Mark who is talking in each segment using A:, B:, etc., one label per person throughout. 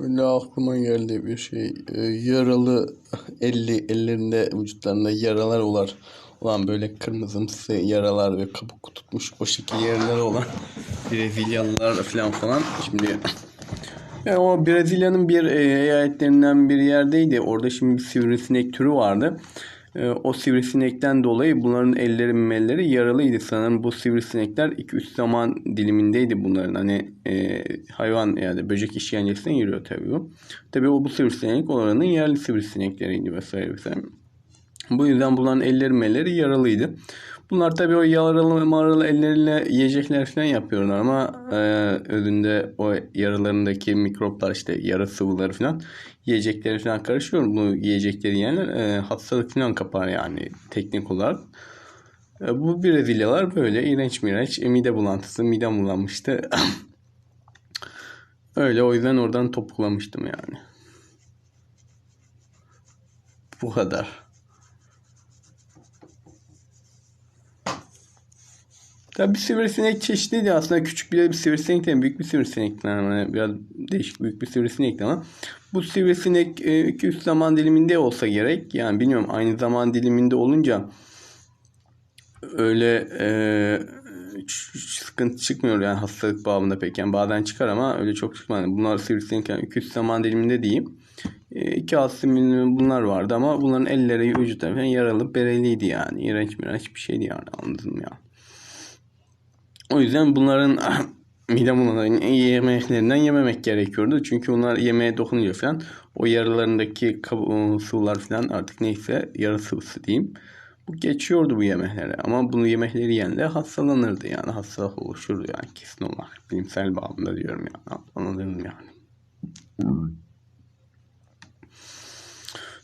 A: Öyle aklıma geldi bir şey. Ee, yaralı elli ellerinde vücutlarında yaralar olan olan böyle kırmızımsı yaralar ve kabuk tutmuş o şekil yerleri olan Brezilyalılar falan falan. Şimdi yani o Brezilya'nın bir e, eyaletlerinden bir yerdeydi. Orada şimdi bir sivrisinek türü vardı. E, o sivrisinekten dolayı bunların elleri melleri yaralıydı sanırım. Bu sivrisinekler 2-3 zaman dilimindeydi bunların. Hani e, hayvan yani böcek işkencesinden yürüyor tabii bu. Tabii o bu sivrisinek oranın yerli sivrisinekleriydi vesaire vesaire. Bu yüzden bunların elleri melleri yaralıydı. Bunlar tabii o yaralı maralı elleriyle yiyecekler falan yapıyorlar ama e, özünde o yaralarındaki mikroplar işte yara sıvıları falan yiyecekleri falan karışıyor. Bu yiyecekleri yiyenler e, hastalık falan kapar yani teknik olarak. E, bu Brezilyalar böyle iğrenç mirenç e, mide bulantısı midem bulanmıştı. Öyle o yüzden oradan topuklamıştım yani. Bu kadar. Tabii bir sivrisinek çeşidiydi aslında küçük bir, bir sivrisinek değil büyük bir sivrisinek yani biraz değişik büyük bir sivrisinek ama bu sivrisinek 2-3 e, zaman diliminde olsa gerek yani bilmiyorum aynı zaman diliminde olunca öyle e, sıkıntı çıkmıyor yani hastalık bağımında pek yani bazen çıkar ama öyle çok çıkmadı. Bunlar sivrisinek yani 2-3 zaman diliminde diyeyim. E, iki hasta bunlar vardı ama bunların elleri vücutları falan yaralı bereliydi yani. İğrenç mirenç bir şeydi yani anladım ya. O yüzden bunların mide bulanların yemeklerinden yememek gerekiyordu. Çünkü onlar yemeğe dokununca falan o yaralarındaki sıvılar falan artık neyse yara sıvısı diyeyim. Bu geçiyordu bu yemeklere ama bunu yemekleri yiyenler hastalanırdı yani hastalık oluşurdu yani kesin olarak bilimsel bağlamda diyorum yani anladım yani.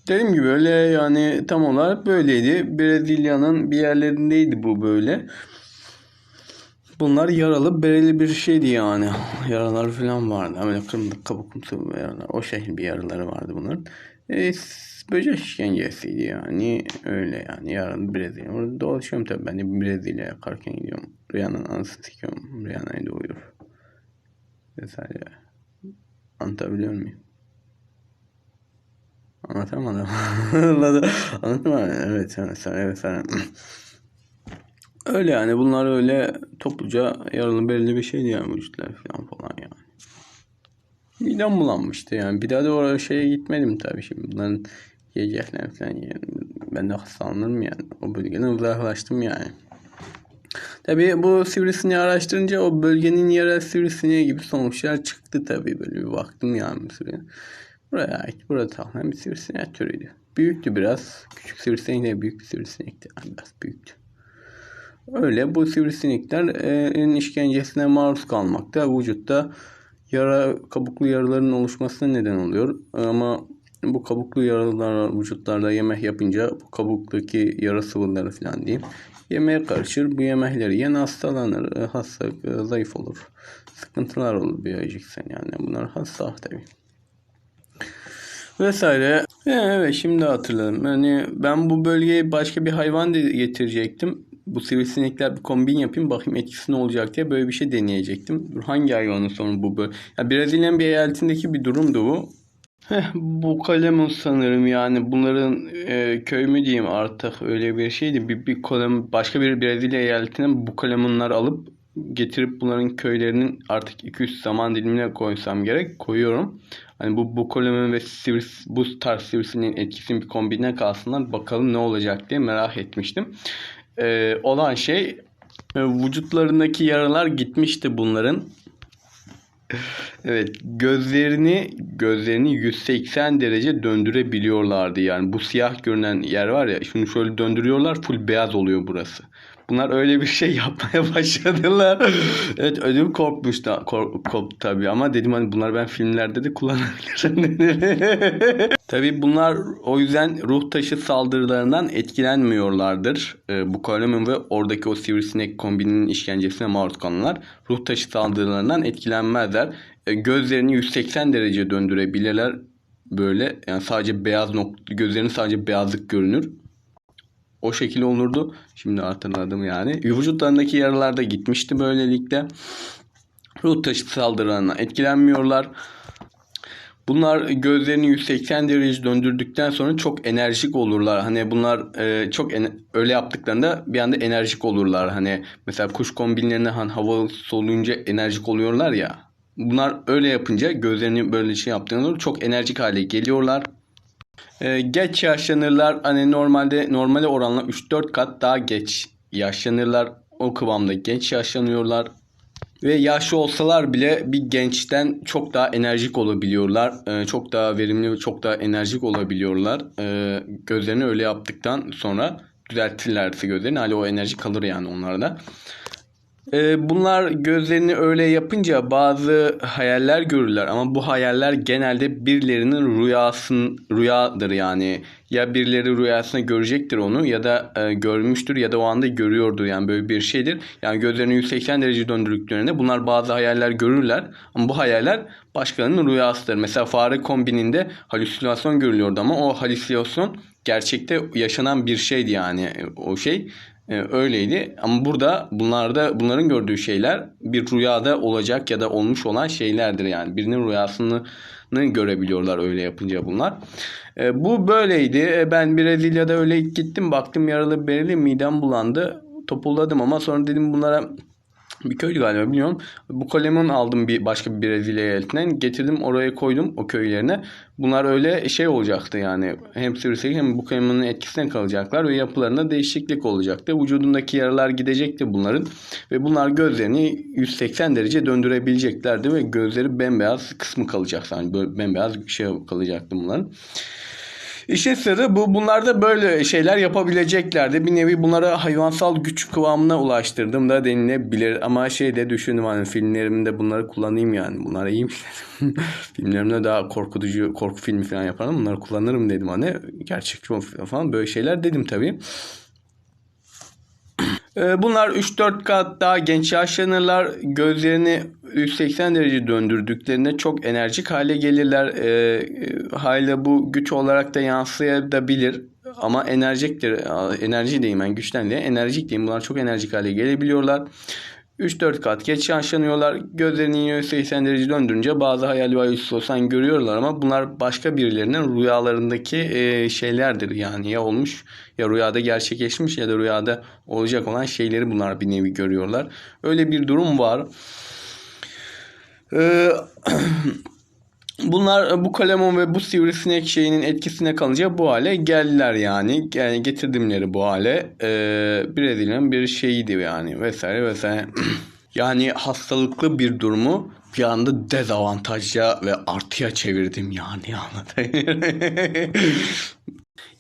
A: Dediğim gibi öyle yani tam olarak böyleydi. Brezilya'nın bir yerlerindeydi bu böyle. Bunlar yaralı bereli bir şeydi yani. Yaralar falan vardı. Böyle kırmızı kabukumsu yaralar. O şekil bir yaraları vardı bunların. E, böcek işkencesiydi yani. Öyle yani. Yarın Brezilya. Orada dolaşıyorum tabii. Ben de Brezilya'ya yakarken gidiyorum. Rihanna'nın anasını sikiyorum. Rihanna'yı doğuyor. Vesaire. Anlatabiliyor muyum? Anlatamadım. Anlatamadım. Evet. Evet. Evet. evet. Öyle yani bunlar öyle topluca yaralı belli bir şeydi yani vücutlar falan falan yani. Midem bulanmıştı yani. Bir daha da oraya şeye gitmedim tabii şimdi. Bunların yiyecekler falan yani. Ben de hastalanırım yani. O bölgeden uzaklaştım yani. Tabii bu sivrisineği araştırınca o bölgenin yerel sivrisineği gibi sonuçlar çıktı tabii. Böyle bir baktım yani bir süre. Buraya ait. Burada tamamen bir sivrisinek türüydü. Büyüktü biraz. Küçük sivrisinek de büyük bir sivrisinekti. Yani biraz büyüktü. Öyle bu sivrisineklerin işkencesine maruz kalmakta vücutta yara kabuklu yaraların oluşmasına neden oluyor. Ama bu kabuklu yaralar vücutlarda yemek yapınca bu kabuktaki yara sıvıları falan diyeyim yemeğe karışır. Bu yemekleri yiyen hastalanır. Hasta zayıf olur. Sıkıntılar olur biyolojiksen yani. Bunlar hasta tabii. Vesaire. Evet şimdi hatırladım. Yani ben bu bölgeye başka bir hayvan da getirecektim bu sivrisinekler bir kombin yapayım bakayım etkisi ne olacak diye böyle bir şey deneyecektim. Hangi hayvanın sonu bu böyle? Ya Brezilya'nın bir eyaletindeki bir durumdu bu. Heh, bu kalemun sanırım yani bunların e, köy mü diyeyim artık öyle bir şeydi. Bir, bir kalem başka bir Brezilya eyaletinden bu kalemunlar alıp getirip bunların köylerinin artık 200 zaman dilimine koysam gerek. Koyuyorum. Hani bu bu kalemun ve sivris, bu tarz sivrisinin etkisinin bir kombine kalsınlar. Bakalım ne olacak diye merak etmiştim e, olan şey e, vücutlarındaki yaralar gitmişti bunların. Evet gözlerini gözlerini 180 derece döndürebiliyorlardı yani bu siyah görünen yer var ya şunu şöyle döndürüyorlar full beyaz oluyor burası. Bunlar öyle bir şey yapmaya başladılar. evet ödüm korkmuştu. Kork, korktu tabii ama dedim hani bunlar ben filmlerde de kullanabilirim. tabii bunlar o yüzden ruh taşı saldırılarından etkilenmiyorlardır. Ee, bu kalemin ve oradaki o sivrisinek kombinin işkencesine maruz kalanlar ruh taşı saldırılarından etkilenmezler. Ee, gözlerini 180 derece döndürebilirler böyle yani sadece beyaz nokta gözlerinin sadece beyazlık görünür o şekilde olurdu. Şimdi hatırladım yani. Vücutlarındaki yaralar da gitmişti böylelikle. ruh taşı saldırılarına etkilenmiyorlar. Bunlar gözlerini 180 derece döndürdükten sonra çok enerjik olurlar. Hani bunlar e, çok öyle yaptıklarında bir anda enerjik olurlar. Hani mesela kuş kombinlerine hani hava soluyunca enerjik oluyorlar ya. Bunlar öyle yapınca gözlerini böyle şey yaptığında çok enerjik hale geliyorlar. E, geç yaşlanırlar. Hani normalde normale oranla 3-4 kat daha geç yaşlanırlar. O kıvamda geç yaşlanıyorlar. Ve yaşlı olsalar bile bir gençten çok daha enerjik olabiliyorlar. Ee, çok daha verimli ve çok daha enerjik olabiliyorlar. Ee, gözlerini öyle yaptıktan sonra düzeltirlerse gözlerini hala o enerji kalır yani onlarda. Ee, bunlar gözlerini öyle yapınca bazı hayaller görürler ama bu hayaller genelde birilerinin rüyasın rüyadır yani ya birileri rüyasında görecektir onu ya da e, görmüştür ya da o anda görüyordur yani böyle bir şeydir. Yani gözlerini 180 derece döndürdüklerinde bunlar bazı hayaller görürler ama bu hayaller başkalarının rüyasıdır. Mesela fare kombininde halüsinasyon görülüyordu ama o halüsinasyon gerçekte yaşanan bir şeydi yani o şey. Ee, öyleydi ama burada bunlarda bunların gördüğü şeyler bir rüyada olacak ya da olmuş olan şeylerdir yani birinin rüyasını görebiliyorlar öyle yapınca bunlar. Ee, bu böyleydi. Ee, ben Brezilya'da öyle gittim baktım yaralı bereli midem bulandı. Topulladım ama sonra dedim bunlara bir köylü galiba biliyorum. Bu kalemon aldım bir başka bir Brezilya eyaletinden. Getirdim oraya koydum o köylerine. Bunlar öyle şey olacaktı yani. Hem sivrisinek hem bu kalemonun etkisine kalacaklar ve yapılarında değişiklik olacaktı. Vücudundaki yaralar gidecekti bunların. Ve bunlar gözlerini 180 derece döndürebileceklerdi ve gözleri bembeyaz kısmı kalacak. Yani böyle bembeyaz şey kalacaktı bunların. İşte sırrı bu. Bunlar da böyle şeyler yapabileceklerdi. Bir nevi bunlara hayvansal güç kıvamına ulaştırdım da denilebilir. Ama şey de düşündüm hani filmlerimde bunları kullanayım yani. Bunlar iyiymiş. Filmlerimde daha korkutucu korku filmi falan yaparım. Bunları kullanırım dedim hani. Gerçekçi falan böyle şeyler dedim tabii. Ee, bunlar 3-4 kat daha genç yaşlanırlar. Gözlerini 180 derece döndürdüklerinde çok enerjik hale gelirler. E, hala bu güç olarak da yansıyabilir. Ama enerjiktir. Enerji diyeyim ben güçten diye. Enerjik diyeyim. Bunlar çok enerjik hale gelebiliyorlar. 3-4 kat geç yaşlanıyorlar. Gözlerini 180 derece döndürünce bazı hayal ve ayısı görüyorlar ama bunlar başka birilerinin rüyalarındaki e, şeylerdir. Yani ya olmuş ya rüyada gerçekleşmiş ya da rüyada olacak olan şeyleri bunlar bir nevi görüyorlar. Öyle bir durum var. Ee, bunlar bu kalemon ve bu sivrisinek şeyinin etkisine kalınca bu hale geldiler yani. Yani getirdimleri bu hale. Ee, Brezilya'nın bir şeyiydi yani vesaire vesaire. yani hastalıklı bir durumu bir anda dezavantajya ve artıya çevirdim yani anlatayım.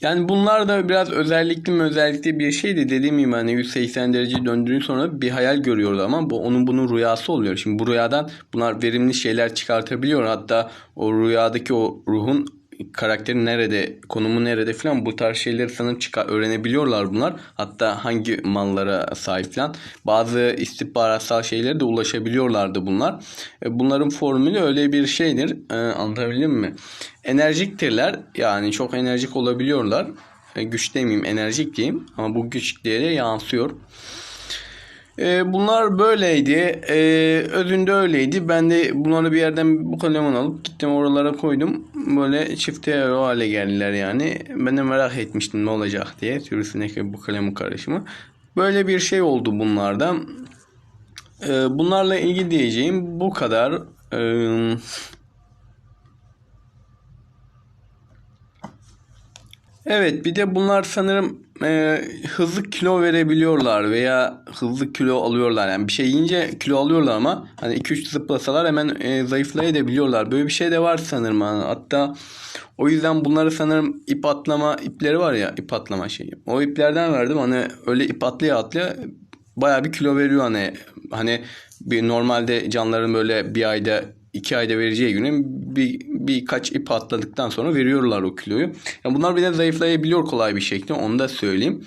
A: Yani bunlar da biraz özellikli mi özellikli bir şeydi. Dediğim gibi hani 180 derece döndüğün sonra bir hayal görüyordu ama bu onun bunun rüyası oluyor. Şimdi bu rüyadan bunlar verimli şeyler çıkartabiliyor. Hatta o rüyadaki o ruhun karakteri nerede, konumu nerede falan bu tarz şeyleri sanırım çıkar, öğrenebiliyorlar bunlar. Hatta hangi mallara sahip falan. Bazı istihbaratsal şeylere de ulaşabiliyorlardı bunlar. E, bunların formülü öyle bir şeydir. E, anlatabildim mi? Enerjiktirler. Yani çok enerjik olabiliyorlar. E, güç demeyeyim, enerjik diyeyim. Ama bu güçlere yansıyor. E, bunlar böyleydi. E, özünde öyleydi. Ben de bunları bir yerden bu kalemi alıp gittim oralara koydum. Böyle çifte o hale geldiler yani. Ben de merak etmiştim ne olacak diye. Sürüsündeki bu kalemin karışımı. Böyle bir şey oldu bunlarda. E, bunlarla ilgili diyeceğim bu kadar. Evet bir de bunlar sanırım e, hızlı kilo verebiliyorlar veya hızlı kilo alıyorlar. Yani bir şey yiyince kilo alıyorlar ama hani 2-3 zıplasalar hemen e, zayıflayabiliyorlar. Böyle bir şey de var sanırım. Hatta o yüzden bunları sanırım ip atlama ipleri var ya ip atlama şeyi. O iplerden verdim hani öyle ip atlaya atlaya baya bir kilo veriyor hani hani bir normalde canların böyle bir ayda iki ayda vereceği günün bir, birkaç ip atladıktan sonra veriyorlar o kiloyu. Yani bunlar bir de zayıflayabiliyor kolay bir şekilde onu da söyleyeyim.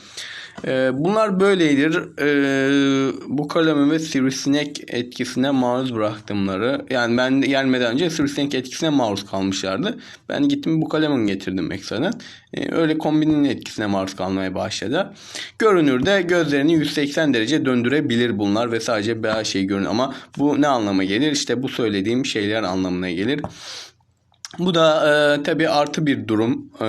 A: Ee, bunlar böyledir. Ee, bu kalemi ve sivrisinek etkisine maruz bıraktımları. Yani ben gelmeden önce sivrisinek etkisine maruz kalmışlardı. Ben gittim bu kalemi getirdim ekstradan. Ee, öyle kombinin etkisine maruz kalmaya başladı. Görünürde gözlerini 180 derece döndürebilir bunlar ve sadece beyaz şey görünür. Ama bu ne anlama gelir? İşte bu söylediğim şeyler anlamına gelir. Bu da e, tabii artı bir durum. E,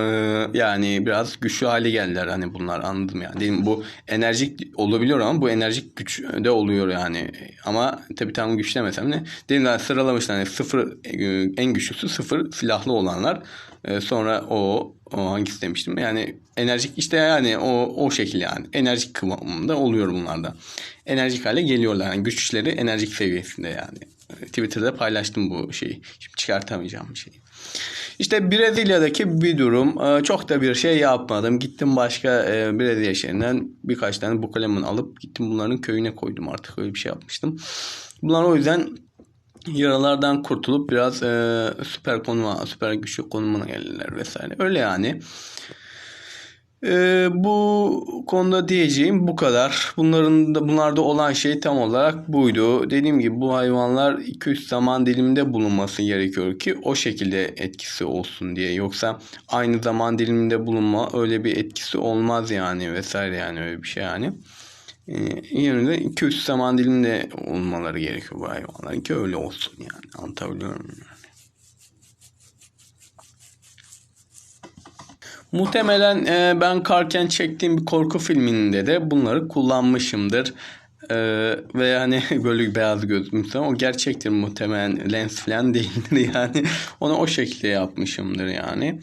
A: yani biraz güçlü hale geldiler hani bunlar anladım yani. Değil Bu enerjik olabiliyor ama bu enerjik güç de oluyor yani. Ama tabii tam güç demesem de. Dedim ben sıralamışlar. Yani sıfır e, en güçlüsü sıfır silahlı olanlar. E, sonra o, o hangisi demiştim? Yani enerjik işte yani o o şekil yani. Enerjik kıvamında oluyor bunlarda. Enerjik hale geliyorlar. Yani güçleri enerjik seviyesinde yani. Twitter'da paylaştım bu şeyi. Şimdi çıkartamayacağım bir şeyi. İşte Brezilya'daki bir durum. Ee, çok da bir şey yapmadım. Gittim başka e, Brezilya şehrinden birkaç tane bukalemun alıp gittim bunların köyüne koydum artık. Öyle bir şey yapmıştım. Bunlar o yüzden yaralardan kurtulup biraz e, süper konuma, süper güçlü konumuna geldiler vesaire. Öyle yani. Ee, bu konuda diyeceğim bu kadar. Bunların da bunlarda olan şey tam olarak buydu. Dediğim gibi bu hayvanlar 200 zaman diliminde bulunması gerekiyor ki o şekilde etkisi olsun diye. Yoksa aynı zaman diliminde bulunma öyle bir etkisi olmaz yani vesaire yani öyle bir şey yani. Ee, yerine 200 zaman diliminde olmaları gerekiyor bu hayvanların ki öyle olsun yani. Anlatabiliyor muyum? Muhtemelen e, ben karken çektiğim bir korku filminde de bunları kullanmışımdır. E, ve hani böyle beyaz gözümse o gerçektir muhtemelen lens falan değildir yani. Onu o şekilde yapmışımdır yani.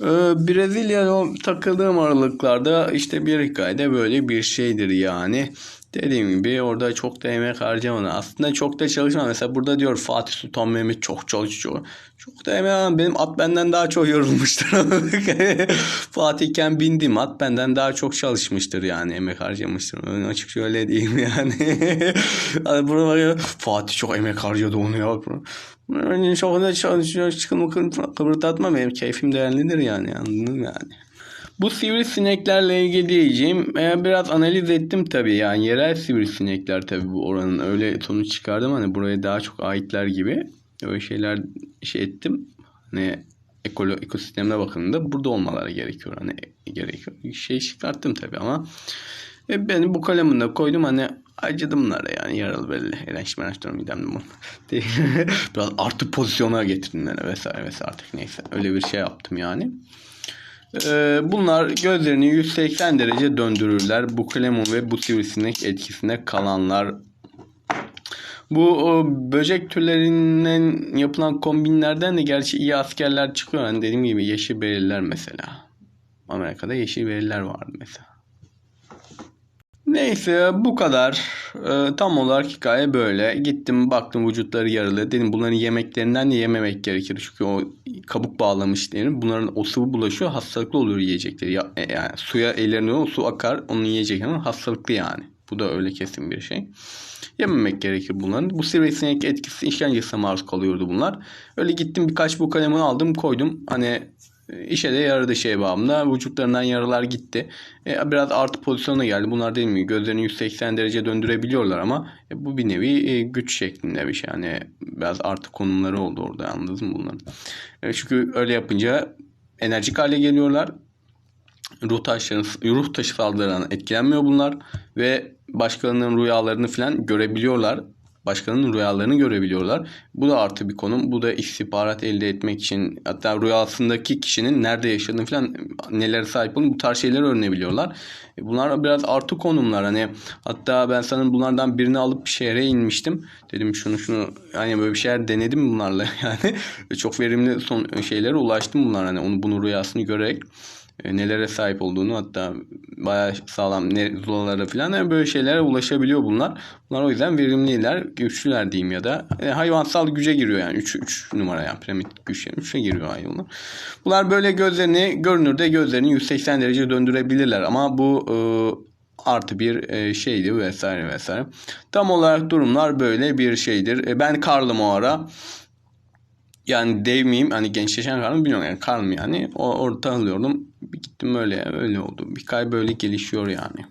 A: E, Brezilya'da takıldığım aralıklarda işte bir hikayede böyle bir şeydir yani. Dediğim gibi orada çok da emek harcamadı. Aslında çok da çalışmadı. Mesela burada diyor Fatih Sultan Mehmet çok çalışıyor. Çok da emek benim at benden daha çok yorulmuştur. Fatihken bindim at benden daha çok çalışmıştır yani emek harcamıştır. Ben açık şöyle diyeyim yani. hani burada Fatih çok emek harcadı onu ya. Çok da çalışıyor. Çıkın kıpırdatma benim keyfim değerlidir yani anladın yani. Bu sivrisineklerle ilgili diyeceğim. E, biraz analiz ettim tabii yani yerel sivrisinekler tabii bu oranın öyle sonuç çıkardım hani buraya daha çok aitler gibi. Öyle şeyler şey ettim. Hani ekolo, ekosistemine bakımında burada olmaları gerekiyor. Hani gerekiyor. Şey çıkarttım tabii ama e, ben bu kalemine koydum hani acıdımlara yani yaralı belli. Erenç menaştırım midemde bunu. Biraz artı pozisyona getirdim yani vesaire vesaire artık neyse. Öyle bir şey yaptım yani. Ee, bunlar gözlerini 180 derece döndürürler. Bu klemun ve bu sivrisinek etkisine kalanlar. Bu böcek türlerinden yapılan kombinlerden de gerçi iyi askerler çıkıyor. Hani dediğim gibi yeşil belirler mesela. Amerika'da yeşil belirler vardı mesela. Neyse bu kadar. Ee, tam olarak hikaye böyle. Gittim baktım vücutları yaralı. Dedim bunların yemeklerinden de yememek gerekir. Çünkü o kabuk bağlamış diyelim. Bunların o sıvı bulaşıyor. Hastalıklı oluyor yiyecekleri. Ya, e, yani suya ellerine o su akar. Onu yiyecek ama hastalıklı yani. Bu da öyle kesin bir şey. Yememek gerekir bunların. Bu sivrisinek etkisi işkencesine maruz kalıyordu bunlar. Öyle gittim birkaç bu kalemini aldım koydum. Hani işe de yaradı şey bağımında. Vücutlarından yaralar gitti. E, biraz artı pozisyona geldi. Bunlar değil mi? Gözlerini 180 derece döndürebiliyorlar ama e, bu bir nevi e, güç şeklinde bir şey. Yani biraz artı konumları oldu orada anladınız mı bunların? Çünkü öyle yapınca enerjik hale geliyorlar. Ruh taşları, ruh taşı saldırılarından etkilenmiyor bunlar ve başkalarının rüyalarını falan görebiliyorlar başkanın rüyalarını görebiliyorlar. Bu da artı bir konum. Bu da istihbarat elde etmek için hatta rüyasındaki kişinin nerede yaşadığını falan nelere sahip olduğunu bu tarz şeyleri öğrenebiliyorlar. E, bunlar biraz artı konumlar. Hani hatta ben sanırım bunlardan birini alıp şehre inmiştim. Dedim şunu şunu hani böyle bir şeyler denedim bunlarla yani. Çok verimli son şeylere ulaştım bunlar hani onu bunu rüyasını görerek e, nelere sahip olduğunu hatta bayağı sağlam ne zolalara falan yani böyle şeylere ulaşabiliyor bunlar. Bunlar o yüzden verimliler, güçlüler diyeyim ya da e, hayvansal güce giriyor yani 3 3 numara yani piramit güç 3'e giriyor hayvanlar. Bunlar böyle gözlerini görünürde gözlerini 180 derece döndürebilirler ama bu e, artı bir e, şeydi vesaire vesaire. Tam olarak durumlar böyle bir şeydir. E, ben Karl'ım o ara. yani dev miyim hani gençleşen karnım bilmiyorum yani karnım yani o orta alıyordum bir gittim öyle öyle oldu bir kay böyle gelişiyor yani.